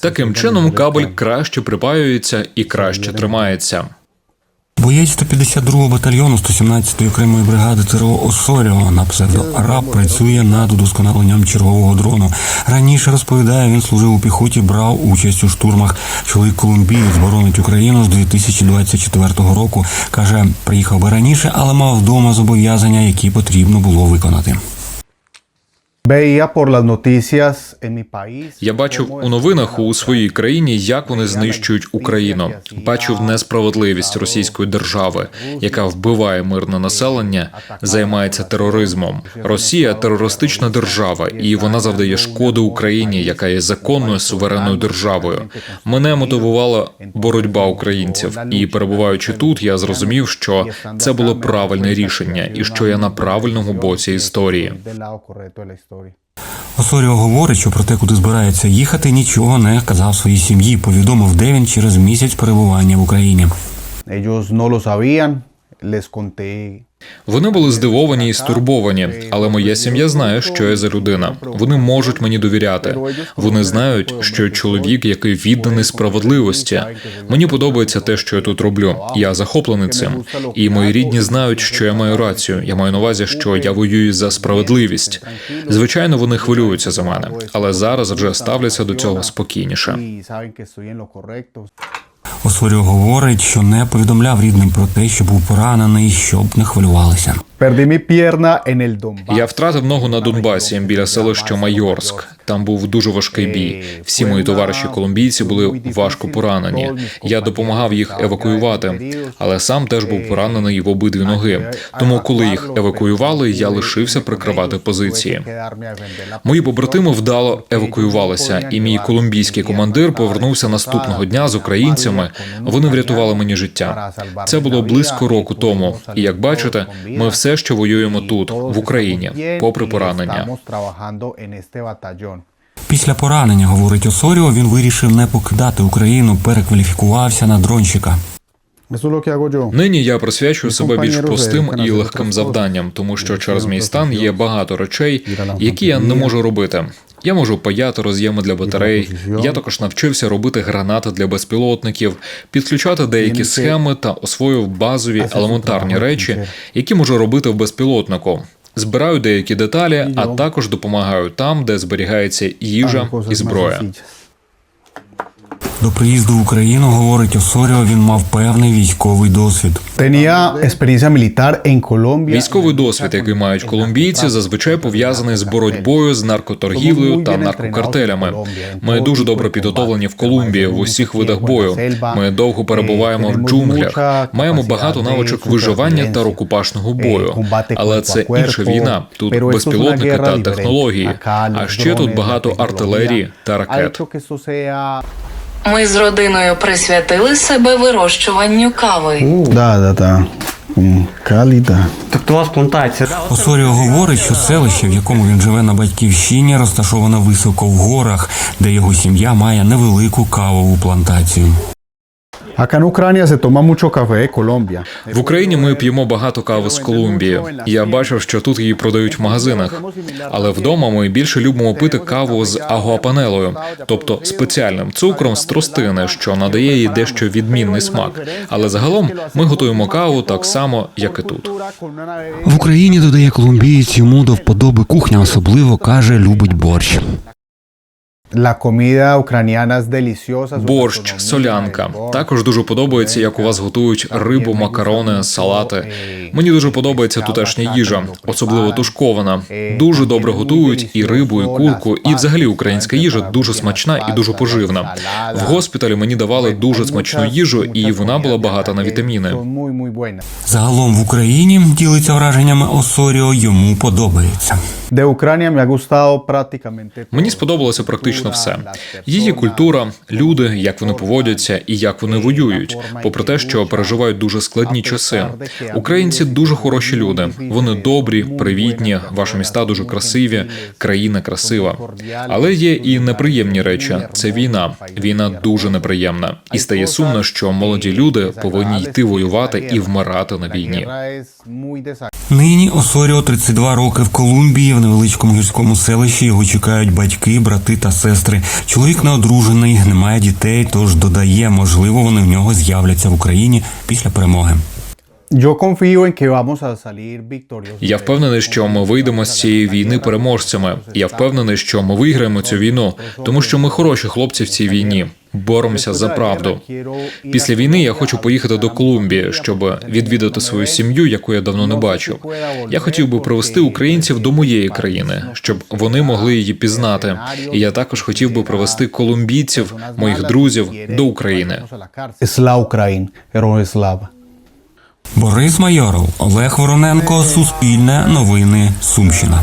Таким чином, кабель краще припаюється і краще тримається. Боєць 152-го батальйону 117-ї окремої бригади ТРО Осоріо на псевдо Араб працює над удосконаленням чергового дрону. Раніше розповідає, він служив у піхоті, брав участь у штурмах. Чоловік Колумбієць боронить Україну з 2024 року. каже, приїхав би раніше, але мав вдома зобов'язання, які потрібно було виконати. Я бачив у новинах у своїй країні, як вони знищують Україну. Бачив несправедливість російської держави, яка вбиває мирне населення, займається тероризмом. Росія терористична держава, і вона завдає шкоди Україні, яка є законною суверенною державою. Мене мотивувала боротьба українців, і перебуваючи тут, я зрозумів, що це було правильне рішення, і що я на правильному боці історії. Historia. Осоріо говорить, що про те, куди збирається їхати, нічого не казав своїй сім'ї. Повідомив, де він через місяць перебування в Україні. Ellos no lo sabían, Вони були здивовані і стурбовані, але моя сім'я знає, що я за людина. Вони можуть мені довіряти. Вони знають, що я чоловік, який відданий справедливості. Мені подобається те, що я тут роблю. Я захоплений цим. І мої рідні знають, що я маю рацію. Я маю на увазі, що я воюю за справедливість. Звичайно, вони хвилюються за мене, але зараз вже ставляться до цього спокійніше. Осоріо говорить, що не повідомляв рідним про те, що був поранений, щоб не хвилювалися. Я втратив ногу на Донбасі біля селища Майорськ. Там був дуже важкий бій. Всі мої товариші колумбійці були важко поранені. Я допомагав їх евакуювати, але сам теж був поранений в обидві ноги. Тому, коли їх евакуювали, я лишився прикривати позиції. Мої побратими вдало евакуювалися, і мій колумбійський командир повернувся наступного дня з українцями. Вони врятували мені життя. Це було близько року тому. І як бачите, ми все ще воюємо тут, в Україні, попри поранення. Після поранення, говорить Осоріо, він вирішив не покидати Україну, перекваліфікувався на дронщика. Нині я присвячую себе більш простим і легким завданням, тому що через мій стан є багато речей, які я не можу робити. Я можу паяти роз'єми для батарей. Я також навчився робити гранати для безпілотників, підключати деякі схеми та освоїв базові елементарні речі, які можу робити в безпілотнику. Збираю деякі деталі, а також допомагаю там, де зберігається їжа і зброя. До приїзду в Україну, говорить Осоріо, він мав певний військовий досвід. Військовий досвід, який мають колумбійці, зазвичай пов'язаний з боротьбою з наркоторгівлею та наркокартелями. Ми дуже добре підготовлені в Колумбії в усіх видах бою. Ми довго перебуваємо в джунглях. Маємо багато навичок виживання та рукопашного бою. Але це інша війна. Тут безпілотники та технології. А ще тут багато артилерії та ракет. Ми з родиною присвятили себе вирощуванню кави. Да, да, да. М, Тобто у вас плантація? Осоріо говорить, що селище, в якому він живе на батьківщині, розташоване високо в горах, де його сім'я має невелику кавову плантацію. В Україні ми п'ємо багато кави з Колумбії. Я бачив, що тут її продають в магазинах. Але вдома ми більше любимо пити каву з агуапанелою, тобто спеціальним цукром з тростини, що надає їй дещо відмінний смак. Але загалом ми готуємо каву так само, як і тут. В Україні додає колумбієць йому до вподоби кухня, особливо каже, любить борщ. Борщ, солянка. Також дуже подобається, як у вас готують рибу, макарони, салати. Мені дуже подобається тутешня їжа, особливо тушкована. Дуже добре готують і рибу, і курку, і взагалі українська їжа дуже смачна і дуже поживна. В госпіталі мені давали дуже смачну їжу, і вона була багата на вітаміни. Muy, muy. Загалом в Україні ділиться враженнями Осоріо, йому подобається. Me ha Мені сподобалося практично все. Її культура, люди, як вони поводяться і як вони воюють, попри те, що переживають дуже складні часи. Українці дуже хороші люди. Вони добрі, привітні. Ваші міста дуже красиві, країна красива. Але є і неприємні речі. Це війна. Війна дуже неприємна. І стає сумно, що молоді люди повинні йти воювати і вмирати на війні. Нині Осоріо 32 роки в Колумбії, в невеличкому гірському селищі його чекають батьки, брати та сестри. Сестри. Чоловік не одружений, не має дітей, тож додає, можливо, вони в нього з'являться в Україні після перемоги. Я впевнений, що ми вийдемо з цієї війни переможцями. Я впевнений, що ми виграємо цю війну, тому що ми хороші хлопці в цій війні. Боремося за правду. Після війни я хочу поїхати до Колумбії, щоб відвідати свою сім'ю, яку я давно не бачив. Я хотів би привести українців до моєї країни, щоб вони могли її пізнати. І я також хотів би привести колумбійців, моїх друзів, до України. Слава Україн, герой слава. Борис Майоров, Олег Вороненко, Суспільне, Новини, Сумщина.